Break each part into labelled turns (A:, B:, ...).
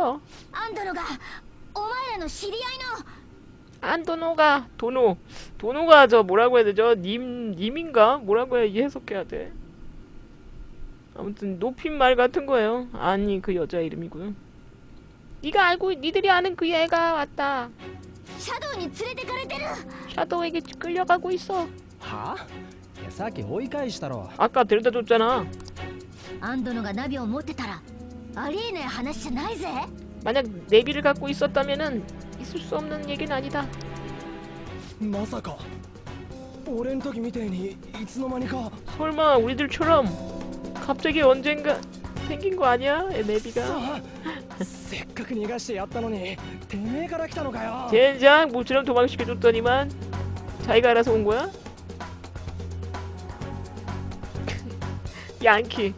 A: 있어
B: あんたのがお前らの知り合いの
A: 안도노가 도노 도노가 저 뭐라고 해야 되죠? 님 님인가? 뭐라고 해야 해석해야 돼? 아무튼 높임말 같은 거예요. 아니 그 여자 이름이고요. 네가 알고 니들이 아는 그 애가 왔다.
B: シャドウに連れてかれてる
A: 샤도에게 끌려가고 있어.
C: はいやさっき追い返したろ
A: 아까 데려다 줬잖아.
B: アンドノがナビを持ってたら ありえない話じゃないぜ
A: 만약 내비를 갖고 있었다면은 있을 수 없는 얘기는 아니다.
C: まさか俺ん時みてえにいつの間にか
A: 설마 우리들처럼 갑자기 언젠가 생긴 거 아니야? 애 내비가.
C: せっかく逃がしてやったのにてめえから来たのかよ
A: 젠장 모처럼 도망시켜줬더니만 자기가 알아서 온 거야? 양키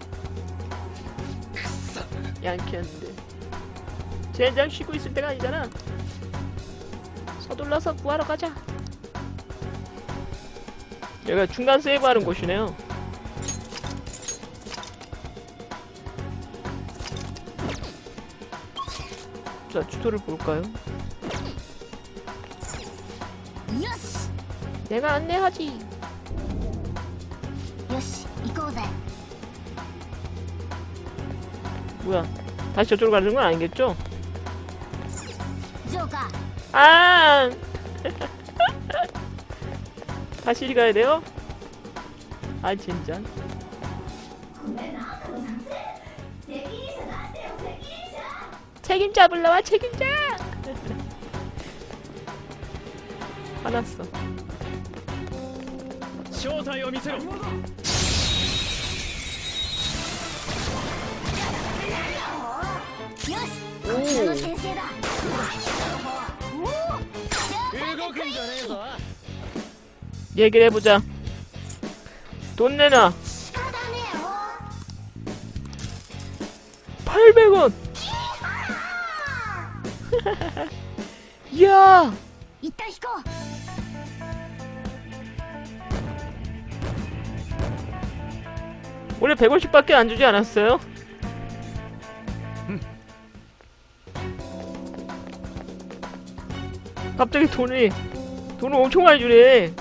A: 양키였는데. 젠장 쉬고 있을 때가 아니잖아. 서둘러서 구하러 가자. 여기가 중간 세이브하는 곳이네요. 자 주토를 볼까요? 내가 안내하지. 뭐야? 다시 저쪽으로 가는 건 아니겠죠? 아! 다시 이리 가야 돼요? 아 진짜 책임자 불러와 책임자 화났어
C: 쇼타이 미세로
A: 얘기를 해보자. 돈 내놔. 800원! 야
B: 이따 히고
A: 원래 150밖에 안 주지 않았어요? 갑자기 돈이 돈을 엄청 많이 주네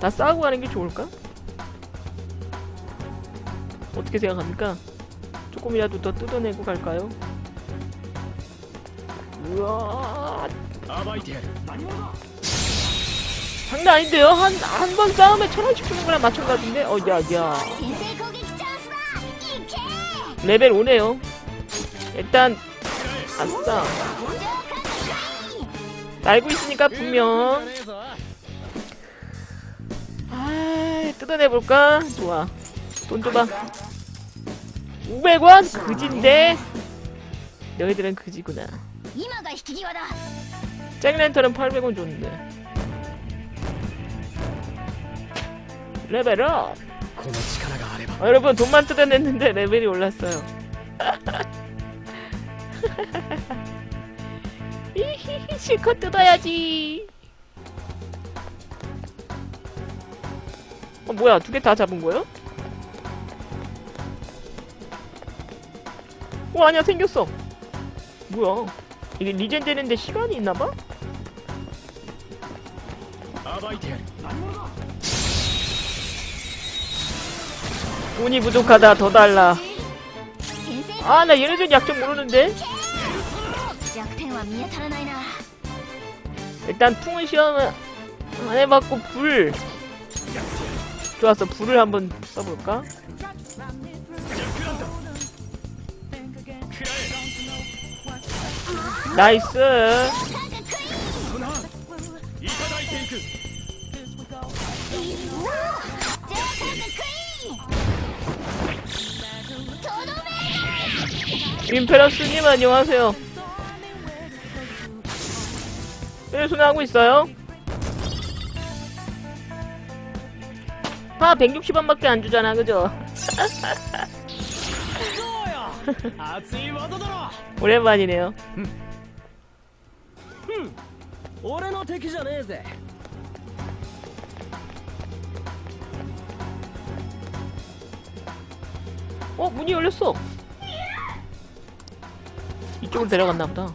A: 다 싸고 가는 게 좋을까? 어떻게 생각합니까? 조금이라도 더 뜯어내고 갈까요? 우와 장난 아닌데요? 한 한 번 싸움에 천 원씩 주는 거랑 마찬가지인데? 어, 야, 야. 레벨 5네요. 일단 아싸. 알고 있으니까 분명 뜯어내볼까? 좋아. 돈 줘봐. 500원? 그진데? 너희들은 그지구나. 짱랜턴은 800원 줬는데. 레벨업! 어, 여러분 돈만 뜯어냈는데 레벨이 올랐어요. 실컷 뜯어야지. 어 뭐야 두 개 다 잡은 거예요? 어 아니야 생겼어. 뭐야? 이게 리젠 되는데 시간이 있나봐? 돈이 부족하다 더 달라. 아 나 얘네들 약점 모르는데? 일단 풍은 시험은 안 해봤고 불. 좋았어. 불을 한번 써볼까? 나이스. 임페라스님 안녕하세요. 네, 손에 하고 있어요. 아, 다 160원밖에 안 주잖아 그죠? 오랜만이네요.
C: 음.
A: 어? 문이 열렸어. 이쪽으로 데려갔나보다.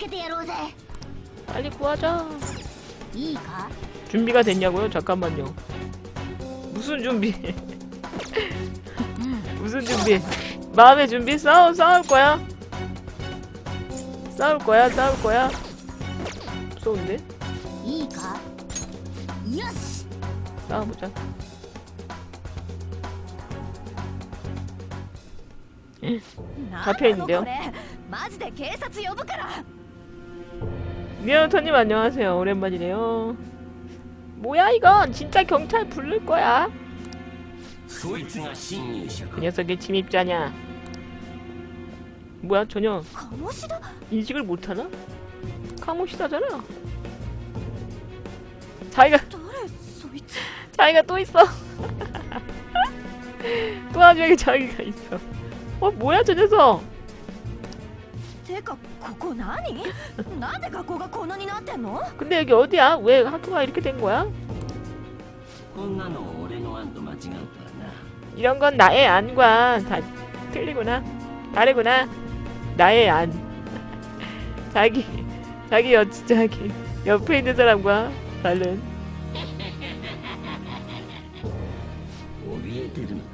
B: 助けてやろうぜ
A: 빨리 구하자.
B: いいか
A: 준비가 됐냐고요? 잠깐만요. 무슨 준비? 무슨 준비? 마음의 준비? 싸우 싸울 거야? 싸울 거야? 싸울 거야? 무서운데?
B: いいかよし
A: 싸워보자. 잡혀있는데요?
B: これマジで警察呼ぶから
A: 네, 미연토님 안녕하세요. 오랜만이네요. 뭐야 이건 진짜 경찰 부를 거야? 그 녀석이 침입자냐? 뭐야 전혀 인식을 못하나? 카모시다잖아. 자기가 자기가 또 있어. 또 나중에 자기가 있어. 어 뭐야 저 녀석?
B: てかここ何なんで学校がこんなになってんの
A: 근데 여기 어디야? 왜 학교가 이렇게 된 거야?
D: こんなの俺の案と間違うとはな
A: 이런 건 나의 안과 다 틀리구나. 다르구나. 나의 안. 자기 자기 여 자기 옆에 있는 사람과 다른.
D: 怯えてるのか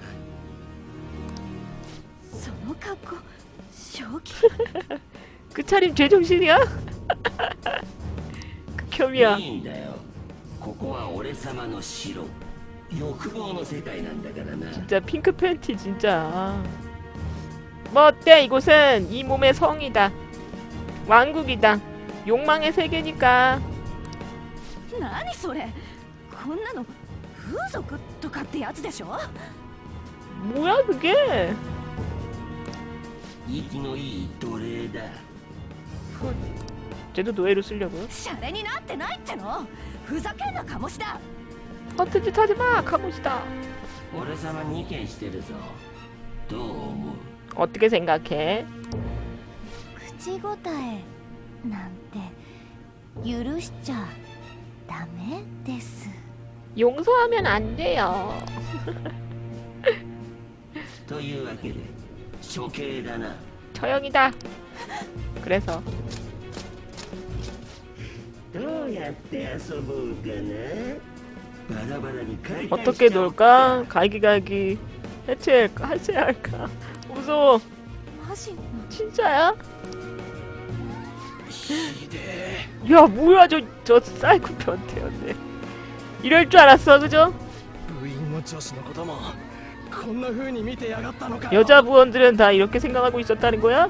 B: その格好正気
A: 그 차림 제정신이야? 극혐이야.
D: いいんだよここは俺様の城欲望の世界なんだからな
A: 진짜 핑크 팬티 진짜. 뭐 어때 이곳은 이 몸의 성이다. 왕국이다. 욕망의 세계니까.
B: 何それこんなの風俗とかってやつでしょ
A: 뭐야 그게?
D: 息のいい奴隷だ
A: 쟤도 노예로 쓰려고요?
B: シャレになってないってのふざけんな鴨志田
A: 허튼 짓 하지 마, 카모시다.
D: 俺様に意見してるぞどう思う
A: 어떻게 생각해?
B: 口答えなんて許しちゃダメです
A: 용서하면 안 돼요.
D: というわけで処刑だな
A: 처형이다. 그래서 어떻게 놀까? 갈기갈기 해체 해체할까? 무서워. 진짜야? 야 뭐야 저 저 사이코 변태였네. 이럴 줄 알았어 그죠? 여자 부원들은 다 이렇게 생각하고 있었다는 거야?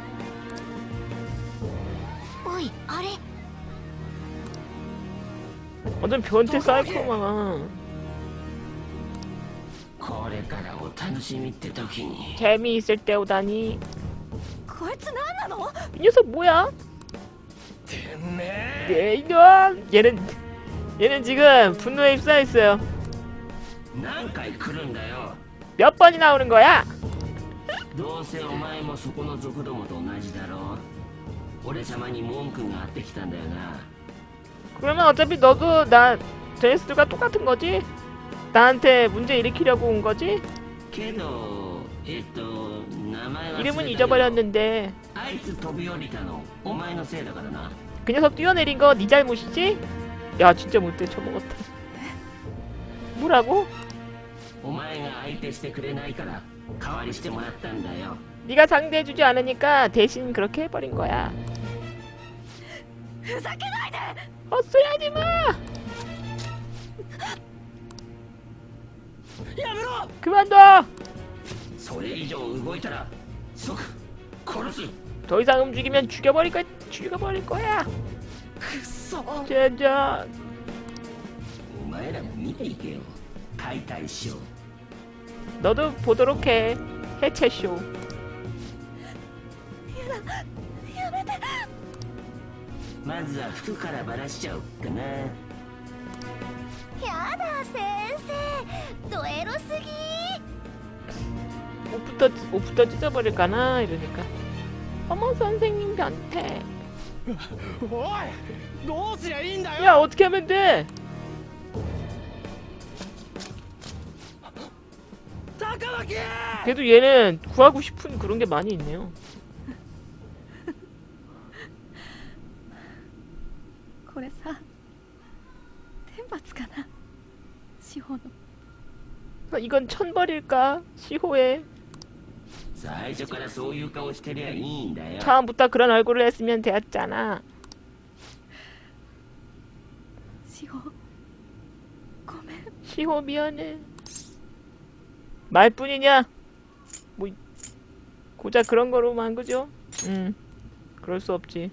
A: 완전 변태 사이코가
D: これからお楽しみって時に
A: 재미있을 때 오다니
B: こいつ何なの
A: 이 녀석 뭐야?
C: てめえ
A: 네 이놈 얘는 얘는 지금 분노에 휩싸였어요
D: 何回来るんだよ
A: 몇 번이 나오는 거야?
D: どうせお前もそこの族どもと同じだろ俺様に文句があってきたんだよな
A: 그러면 어차피 너도 나 제니스들과 똑같은 거지? 나한테 문제 일으키려고 온 거지? 이름은 잊어버렸는데. 그 녀석 뛰어내린 거 네 잘못이지? 야 진짜 못돼 쳐먹었다. 뭐라고? 네가 상대해주지 않으니까 대신 그렇게 해버린 거야. 헛소리하지 마!
C: 야메로!
A: 그만둬!
D: 소리이죠 의고있잖아 속! 코러스!
A: 더 이상 움직이면 죽여버릴 거야. 죽여버릴 거야!
C: 그소! 어.
A: 젠장!
D: 오마에랑 니에이게요 가이타이쇼
A: 너도 보도록 해 해체쇼
D: まずは服からばらしちゃおうかな
B: やだ先生ドエロすぎ
A: 옷부터 옷부터 찢어버릴까나 이러니까 어머 선생님 변태
E: おいどうすりゃいいんだよ
A: 야 어떻게 하면 돼?
E: 高脇
A: 그래도 얘는 구하고 싶은 그런 게 많이 있네요.
F: これさ天罰かな司法の
A: 아, 이건 천벌일까? 시호에
D: 最初からそういう顔してりゃいいんだよ
A: 처음부터 그런 얼굴을 했으면 되었잖아.
F: 司法ごめん
A: 시호 미안해. 말뿐이냐? 뭐 고작 그런 거로만 그죠? 응. 그럴 수 없지.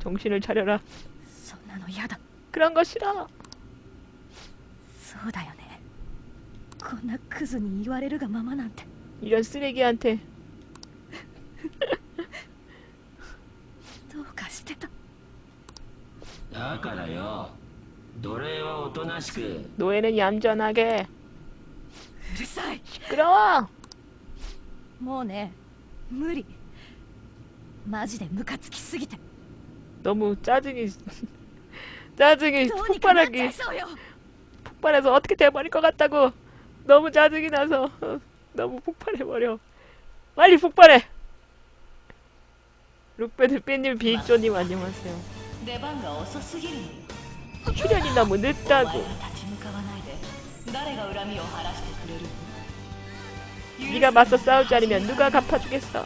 A: 정신을 차려라.
F: そんなの嫌だ
A: 그런 거 싫어.
F: そうだよねこんなクズに言われるがままなんて
A: 이런 쓰레기한테
F: どうかしてた
D: だからよ奴隷はおとなしく
A: 노예는 얌전하게
F: うるさい
A: 시끄러워.
F: もうね無理マジでムカつきすぎて
A: 너무 짜증이 짜증이 폭발하기 폭발해서 어떻게 돼버릴 것 같다고 너무 짜증이 나서 너무 폭발해버려. 빨리 폭발해! 룩베드 빼님 비익조님 안녕하세요. 출연이 너무 늦다고. 네가 맞서 싸우지 않으면 누가 갚아주겠어?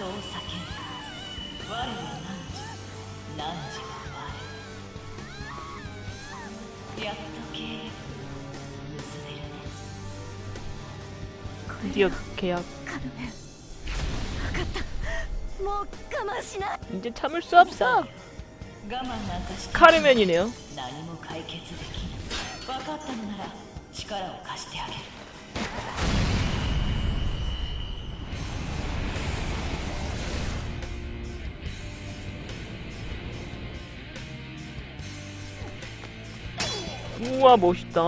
G: そう叫んだ我は何時何時は我やっと契約結べるね
F: これ
A: 드디어
F: よ
A: 계약
F: カルメン分かったもう我慢しない
A: 이제 참을 수 없어
G: 我慢なんかして
A: 카르멘이네요
G: 何も解決できない分かったのなら力を貸してあげる
A: 우와 멋있다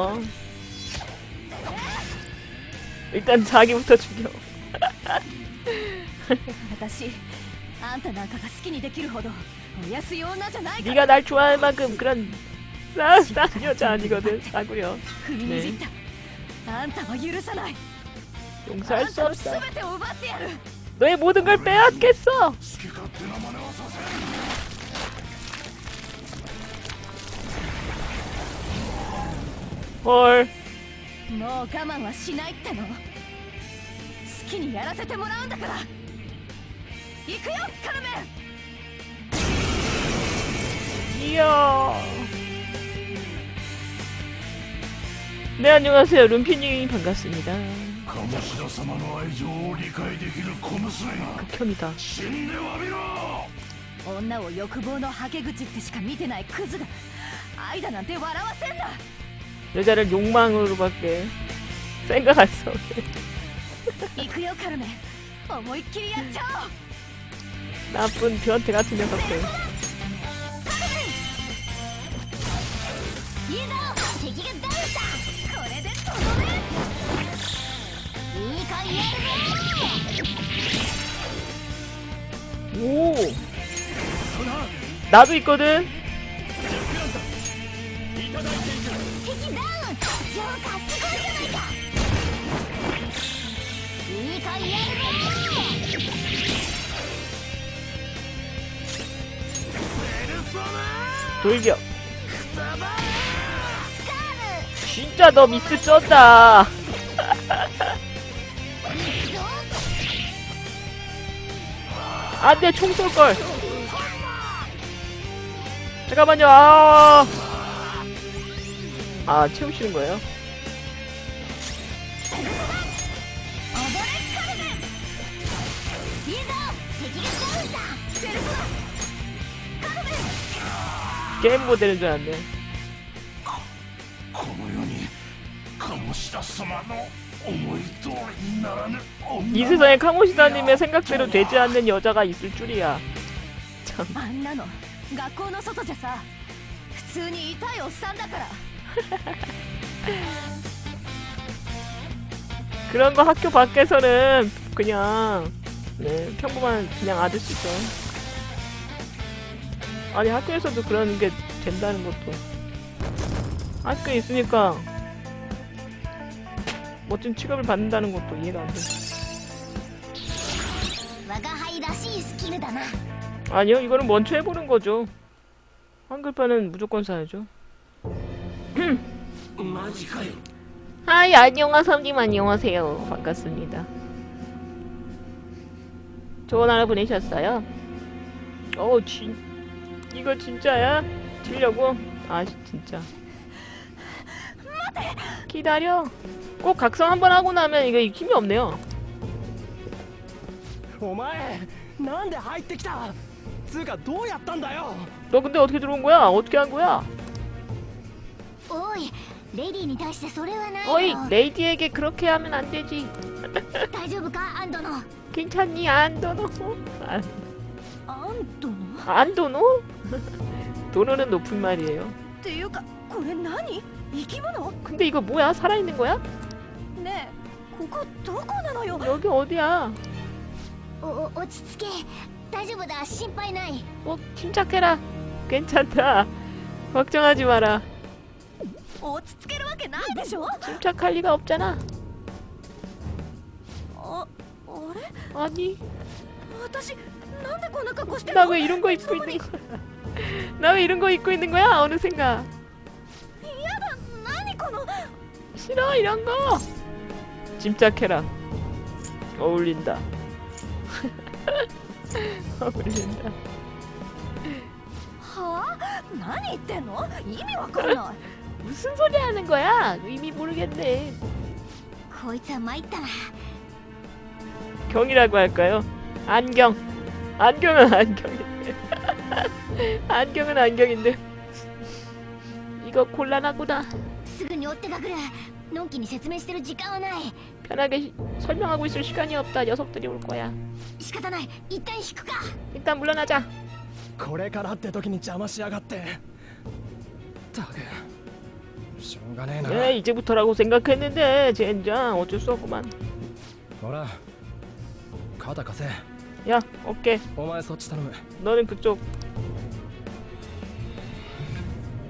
A: 일단 자기부터 죽여
F: 私あんたなんかが好きにできるほどお安い女じゃないから
A: 네가 날 좋아할 만큼 그런 싸, 싼 여자 아니거든 싸구려
F: 踏みにじった、あんたは許さない
A: 용서할
F: あん
A: 수
F: たの
A: 없어
F: 全てを奪ってやる
A: 너의 모든 걸 빼앗겠어
E: 好き勝手な真似を させ
A: 헐
F: もう我慢はしないっての好きにやらせてもらうんだから行くよカルメン
A: 이야 네 안녕하세요 룸피님 반갑습니다
E: 鴨志田様の愛情を理解できる小娘が
A: 극혐이다
E: 死んでわびろ
F: 女を欲望のはけ口ってしか見てないクズが愛だなんて笑わせんな
A: 여자를 욕망으로밖에 생각할 수
F: 없게. 음.
A: 나쁜 변태 같은 녀석들. 오! 나도 있거든? 돌격. 진짜 너 미스 쩐다. 안돼 총 쏠걸. 잠깐만요. 아, 아 채우시는 거예요? 게임 모델인 줄 알았네
E: この世に鴨志田様の思い通りにならぬ女
A: 이 세상에 카모시다님의 생각대로 되지 않는 여자가 있을 줄이야
F: あんなの学校の外じゃさ普通に痛いおっさんだから
A: 그런 거 학교 밖에서는 그냥 네 평범한 그냥 아저씨죠. 아니 학교에서도 그런 게 된다는 것도 학교에 있으니까 멋진 취급을 받는다는 것도 이해가 안 돼. 아니요 이거는 먼저 해보는 거죠. 한글판은 무조건 사야죠. 하이 안녕하삼님 안녕하세요 반갑습니다. 좋은 하루 보내셨어요? 어 진. 이거 진짜야? 치려고? 아, 시- 진짜. 기다려. 꼭 각성 한 번 하고 나면 이거 힘이 없네요.
C: お前なんで入ってきたつうかどうやったんだよ
A: 너 근데 어떻게 들어온 거야? 어떻게 한 거야?
B: おいレディーに対してそれはない
A: 어이,
B: よ
A: 레이디에게 그렇게 하면 안 되지.
B: 大丈夫かアンドの
A: 괜찮니? 안 도노? 안,
F: アントの
A: 안 도노? 도노는 높은 말이에요.
F: っていうかこれ何生き物
A: 근데 이거 뭐야? 살아있는 거야?
F: ねえここどこなのよ
A: 여기 어디야?
B: おお落ち着け大丈夫だ心配ない
A: 어, 침착해라. 괜찮다. 걱정하지 마라.
F: 落ち着けるわけないでしょ
A: 침착할 리가 없잖아.
F: ああれ
A: 아니,
F: 私なんでこんな格好してる
A: 나
F: の
A: 왜 이런 거 입고 있는 거야? 나 왜 이런 거 입고 있는 거야? 어느
F: 생각?
A: 싫어 이런 거. 짐작해라. 어울린다. 어울린다. 무슨 소리 하는 거야? 의미 모르겠네. 경이라고 할까요? 안경. 안경은 안경인데. 안경은 안경인데. 이거 곤란하구나.
B: すぐに追ってかくるのんきに説明してる時間はない
A: 편하게 시- 설명하고 있을 시간이 없다. 녀석들이 올 거야.
B: 仕方ない一旦引くか
A: 일단 물러나자.
C: これからって時に邪魔しやがってったくしょうがねえな
A: 예, 이제부터라고 생각했는데 젠장 어쩔 수 없구만.
C: ほら肩貸せ
A: 야, 어깨.
C: お前そっち頼む
A: 너는 그쪽.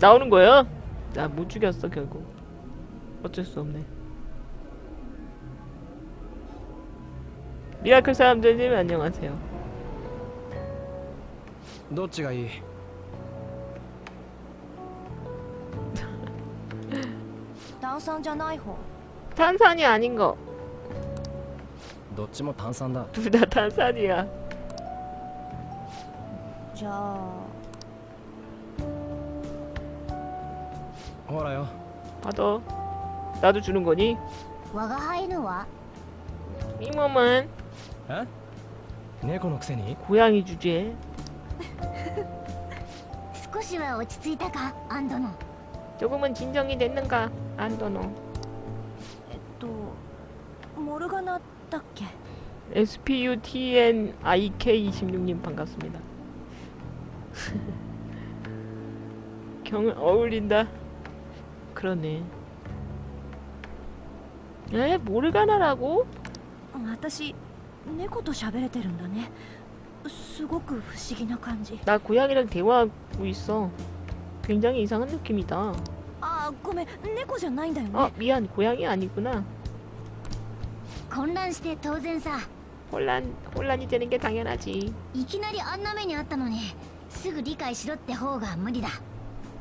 A: 나오는 거야? 나 못 죽였어 결국. 어쩔 수 없네. 미라클 사람들님 안녕하세요.
C: どっちがいい
F: 炭酸じゃない方
A: 탄산이 아닌 거.
C: どっちも炭酸だ
A: 둘 다 탄산이야.
F: じゃあ
C: ほらよ
A: 받아. 나도 주는 거니?
B: 我が輩のは
A: 이 몸은
C: え猫のくせに
A: 고양이 주제.
B: 少しは落ち着いたかアンドの
A: 조금은 진정이 됐는가? 안도노.
F: えっとモルガナだっけ
A: SPUTNIK26님 반갑습니다. 경 어울린다. 그러네. 에 모르가나라고?
F: 私猫と喋れてるんだねすごく不思議な感じ
A: 나 고양이랑 대화하고 있어. 굉장히 이상한 느낌이다.
F: あーごめん猫じゃないんだよね、
A: 어 미안 고양이 아니구나.
B: 混乱して当然さ
A: 혼란 혼란이 되는 게 당연하지.
B: いきなりあんな目にあったのにすぐ理解しろって方が無理だ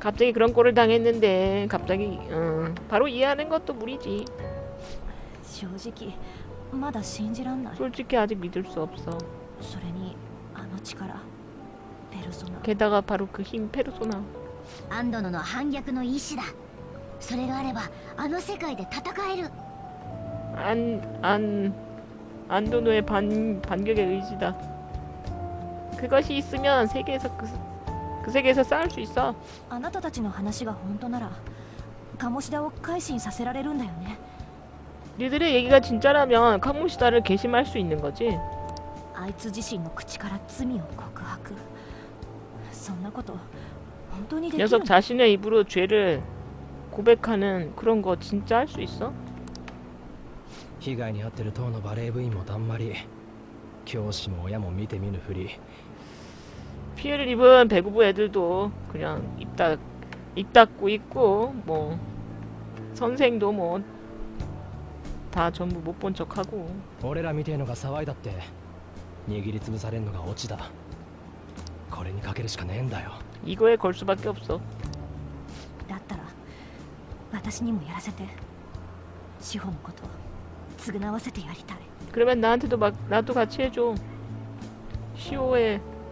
A: 갑자기 그런 꼴을 당했는데 갑자기 어, 바로 이해하는 것도 무리지.
F: 正直まだ信じらんない
A: 솔직히 아직 믿을 수 없어.
F: それにあの力ペルソナ
A: 게다가 바로 그 힘 페르소나.
B: アンドノの反逆の意志だそれがあればあの世界で戦える
A: 안, 안, 안도노의 반, 반격의 의지다. 그것이 있으면 세계에서 그, 그 세계에서 싸울 수 있어.
F: あなたたちの話が本当なら鴨志田を改心させられるんだよね
A: 니들의 얘기가 진짜라면 카모시다를 개심할 수 있는 거지.
F: あいつ自身の口から罪を告白そんなこと本当にできる
A: 녀석 자신의 입으로 죄를 고백하는 그런 거 진짜 할 수 있어?
C: 被害に遭ってる当のバレー部員もだんまり教師も親も見て見ぬふり
A: 피해를 입은 배구부 애들도 그냥 입 닫, 입 닫고 있고 뭐 선생도 뭐 다 전부 못 본 척하고
C: 俺らみてえのが騒いだって握りつぶされんのがオチだこれにかけるしかねえんだよ
A: 이거에 걸 수밖에 없어
B: だったら私にもやらせて志保のこと償わせてやりたい
A: 그러면 나한테도 막 나도 같이 해줘 시오 의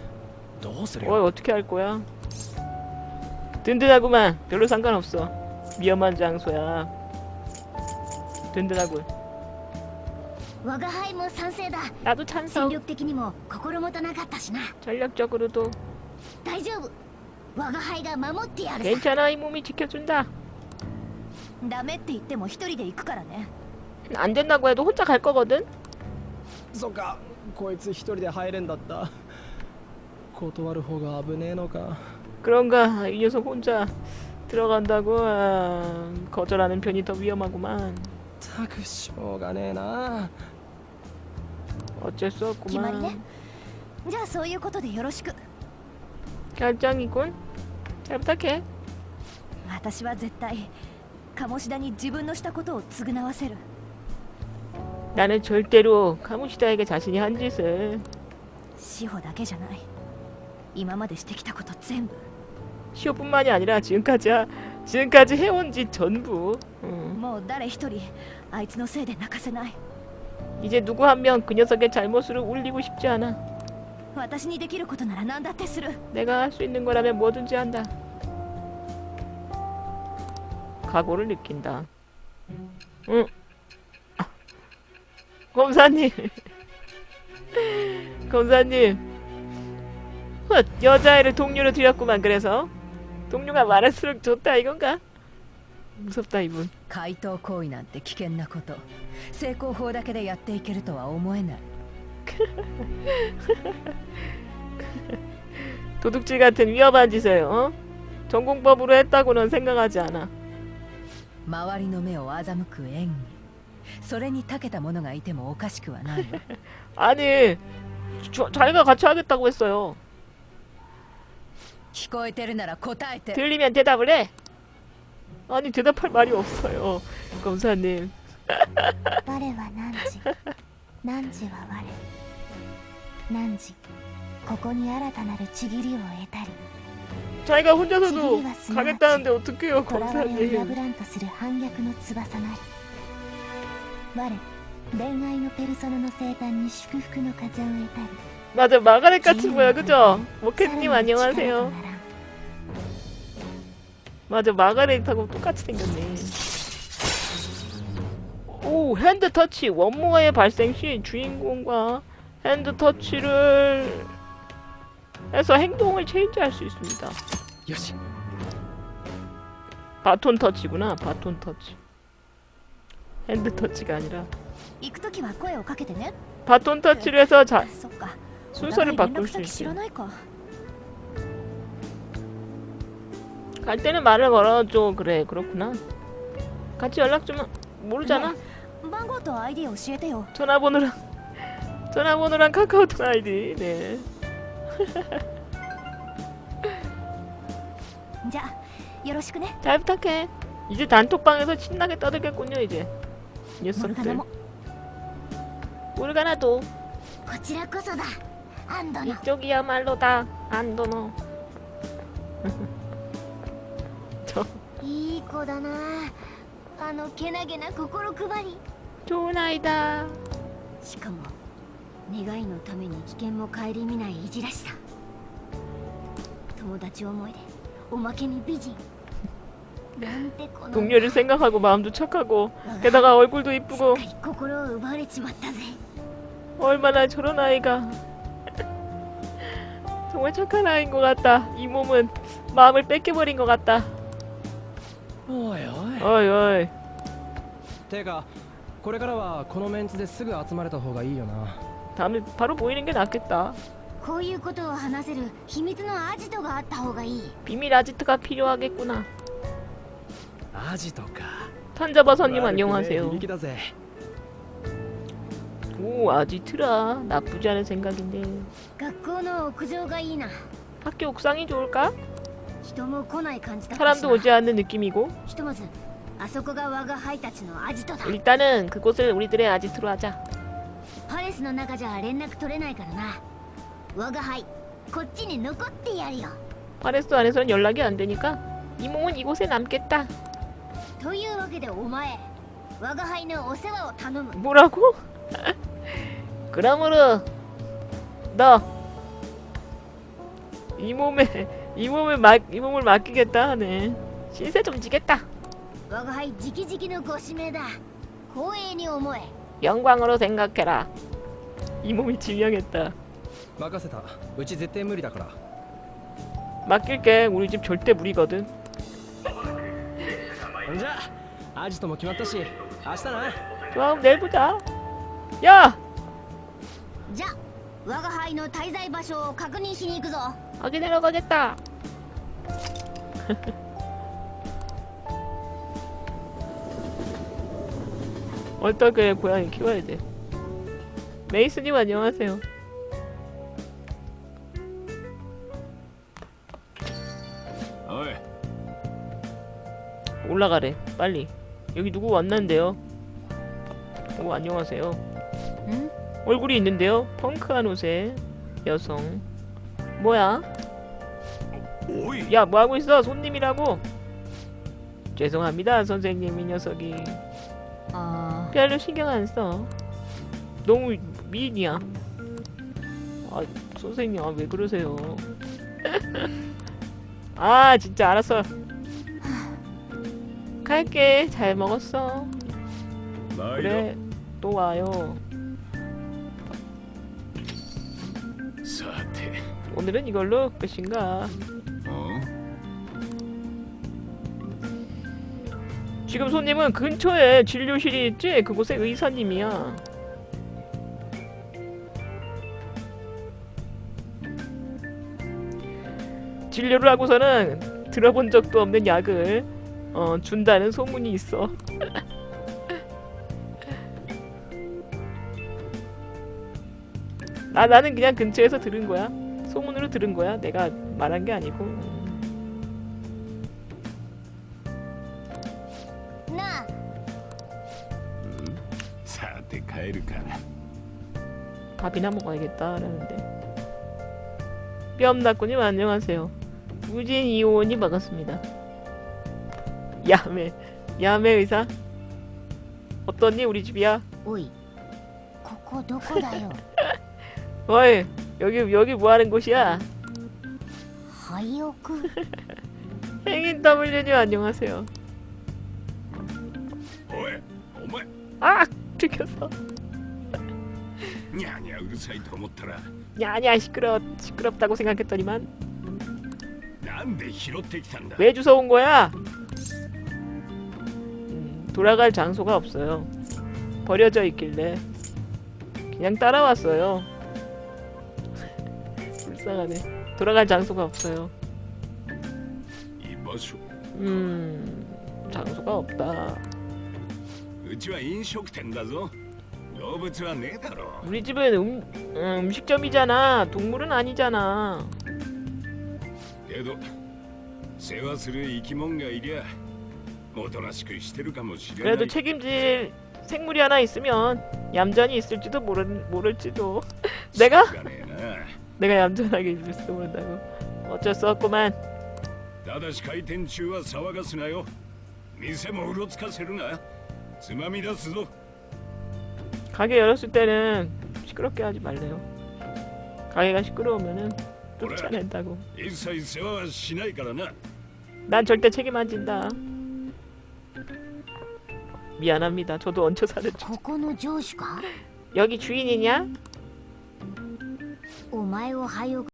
C: どうする
A: 어이
C: よ
A: 어떻게 할 거야? 든든하구만 별로 상관없어 위험한 장소야 든든하군
B: 我が輩も賛成だ
A: 나도
B: 戦
A: 찬성
B: 力的にも心もとなかったしな
A: 전략적으로도
B: 大丈夫我が輩が守ってやるさ
A: 괜찮아 이 몸이 지켜준다
B: ダメって言っても一人で行くからね
A: 안 된다고 해도 혼자 갈 거거든
C: そっかこいつ一人で入れんだった 断る方が危ねえのか
A: 그런가 이 녀석 혼자 들어간다고 아, 거절하는 편이 더 위험하구만
C: たくしょうがねえな
A: 어쩔 수
B: 決まりね
A: 없구만
B: じゃあそういうことでよろしく
A: 결정이군 잘 부탁해
B: 私は絶対鴨志田に自分のしたことを償わせる
A: 나는 절대로 카무시다에게 자신이 한 짓을
B: 志保だけじゃない 今までしてきたこと全部
A: 시오뿐만이 아니라 지금까지 하- 지금까지 해온 짓 전부 응.
B: もう誰一人あいつのせいで泣かせない
A: 이제 누구 한 명 그 녀석의 잘못을 울리고 싶지 않아
B: 私にできることなら何だってする
A: 내가 할 수 있는 거라면 뭐든지 한다 각오를 느낀다 응 아. 검사님 검사님 훗 여자애를 동료로 들였구만 그래서 동료가 많을수록 좋다 이건가? 무섭다 이분
F: 怪盗行為なんて危険なこと成功法だけでやっていけるとは思えない
A: 도둑질 같은 위험한 짓을 어? 전공법으로 했다고는 생각하지 않아
F: 周りの目を欺く演技それに長けた者がいてもおかしくはないわ
A: 아니 저, 자기가 같이 하겠다고 했어요 들리면 대답을 해. 아니 대답할 말이 없어요. 검사님. 자기가 혼자서도 가겠다는데 어떡해요, 검사님. 맞아 마가렛 같은 거야 그죠? 모켓님 안녕하세요. 맞아 마가렛하고 똑같이 생겼네. 오 핸드터치. 원모아의 발생 시 주인공과 핸드터치를 해서 행동을 체인지할 수 있습니다. 바톤 터치구나 바톤 터치. 핸드 터치가 아니라. 바톤 터치를 해서 자 순서를
B: お互い
A: 바꿀
B: 連絡
A: 수
B: 先知ら
A: 있어요
B: ないか
A: 갈 때는 말을 걸어줘 그래 그렇구나 같이 연락 좀 하- 모르잖아
B: 番号と ID 教えてよ
A: 전화번호랑 전화번호랑 카카오톡 아이디 네
B: じゃあよろしくね
A: 잘 부탁해 이제 단톡방에서 신나게 떠들겠군요 이제
B: モルガナ
A: 녀석들
B: も
A: 모르가나도
B: こちらこそだ アンドの
A: 이쪽이야말로 다 안도노 저
B: いい子だなあのけなげな心配り
A: 좋은 아이다
B: しかも願いのために危険も顧みないいじらしさ友達思いでおまけに美人なんてこの
A: 동료를 생각하고 마음도 착하고 게다가 얼굴도
B: すっ
A: 이쁘고
B: かり心を奪われちまったぜ
A: 얼마나 저런 아이가 정말 착한 아이인 것 같다. 이 몸은 마음을 뺏겨버린 것 같다.
C: おいおい
A: 어이 어이
C: てかこれからはこのメンツですぐ集まれた方がいいよな
A: 다음에 바로 보이는 게 낫겠다.
B: こういうことを話せる秘密のアジトがあった方がいい
A: 비밀 아지트가 필요하겠구나.
C: アジトか
A: 탄자버섯님
C: 悪くねえ
A: 안녕하세요.
C: 響きだぜ
A: 오 아지트라 나쁘지 않은 생각인데. 학교 옥상이 좋을까? 사람도 오지 않는 느낌이고. 일단은 그곳을 우리들의 아지트로 하자. 파레스 안에서는 연락이 안 되니까 이 몸은 이곳에 남겠다. 뭐라고? 그러므로 너 이 몸에 이 몸을 맡이 몸을 맡기겠다 하네. 신세 좀 지겠다.
B: 我が輩直々のご指名だ光栄に思え
A: 영광으로 생각해라. 이 몸이 지명했다.
C: 任せたうち絶対無理だから
A: 맡길게. 우리 집 절대 무리거든.
C: じゃあアジトも決まったし明日な
A: 좋아, 그럼 내일 보자. 야,
B: じゃあ我が輩の滞在場所を確認しに行くぞ
A: 확인하러 가겠다. 어떻게 고양이 키워야 돼? 메이스님 안녕하세요.
D: おい
A: 올라가래. 빨리. 여기 누구 왔는데요? 오 안녕하세요.
B: ん
A: 얼굴이 있는데요? 펑크한 옷에. 여성. 뭐야? 야 뭐하고 있어? 손님이라고? 죄송합니다 선생님 이 녀석이.
B: 아...
A: 별로 신경 안써. 너무 미인이야. 아 선생님 아, 왜 그러세요? 아 진짜 알았어. 갈게. 잘 먹었어. 그래 또 와요. 오늘은 이걸로 끝인가?
D: お
A: 지금 손님은 근처에 진료실이 있지? 그곳에 의사님이야. 진료를 하고서는 들어본 적도 없는 약을 어, 준다는 소문이 있어. 나 나는 그냥 근처에서 들은 거야. 소문으로 들은 거야. 내가 말한 게 아니고.
B: なあ
D: さて帰るか
A: 밥이나 먹어야겠다라는데 뼘나꾸님 안녕하세요 우진 이호원이 반갑습니다 야매 야매 의사 어떠니 우리 집이야
B: おいここどこだよ
A: 어이 여기 여기 뭐하는 곳이야?
B: 하이오쿠
A: 행인 W님 안녕하세요. 아! 죽였어.
D: 야야 의사이 더 못하라.
A: 야야 시끄러 시끄럽다고 생각했더니만.
D: 난데 히로테키탄다.
A: 왜 주워 온 거야? 음, 돌아갈 장소가 없어요. 버려져 있길래 그냥 따라왔어요. 속상하네. 돌아갈 장소가 없어요. 음, 장소가 없다. 우리 집은 음, 음, 식점이잖아 동물은 아니잖아.
D: 그래도
A: 그래도 책임질 생물이 하나 있으면 얌전히 있을지도 모를, 모를지도 내가 내가 얌전하게 있을지도 모른다고 어쩔 수 없구만
D: ただし開店中は騒がすなよ店もうろつかせるなつまみ出すぞ
A: 가게 열었을 때는 시끄럽게 하지 말래요 가게가 시끄러우면은
D: 그래.
A: 쫓아낸다고
D: 一切世話はしないからな
A: 난 절대 책임 안 진다 미안합니다 저도 얹혀 사는 중
B: ここの上司か
A: 여기 주인이냐?
B: お前を廃屋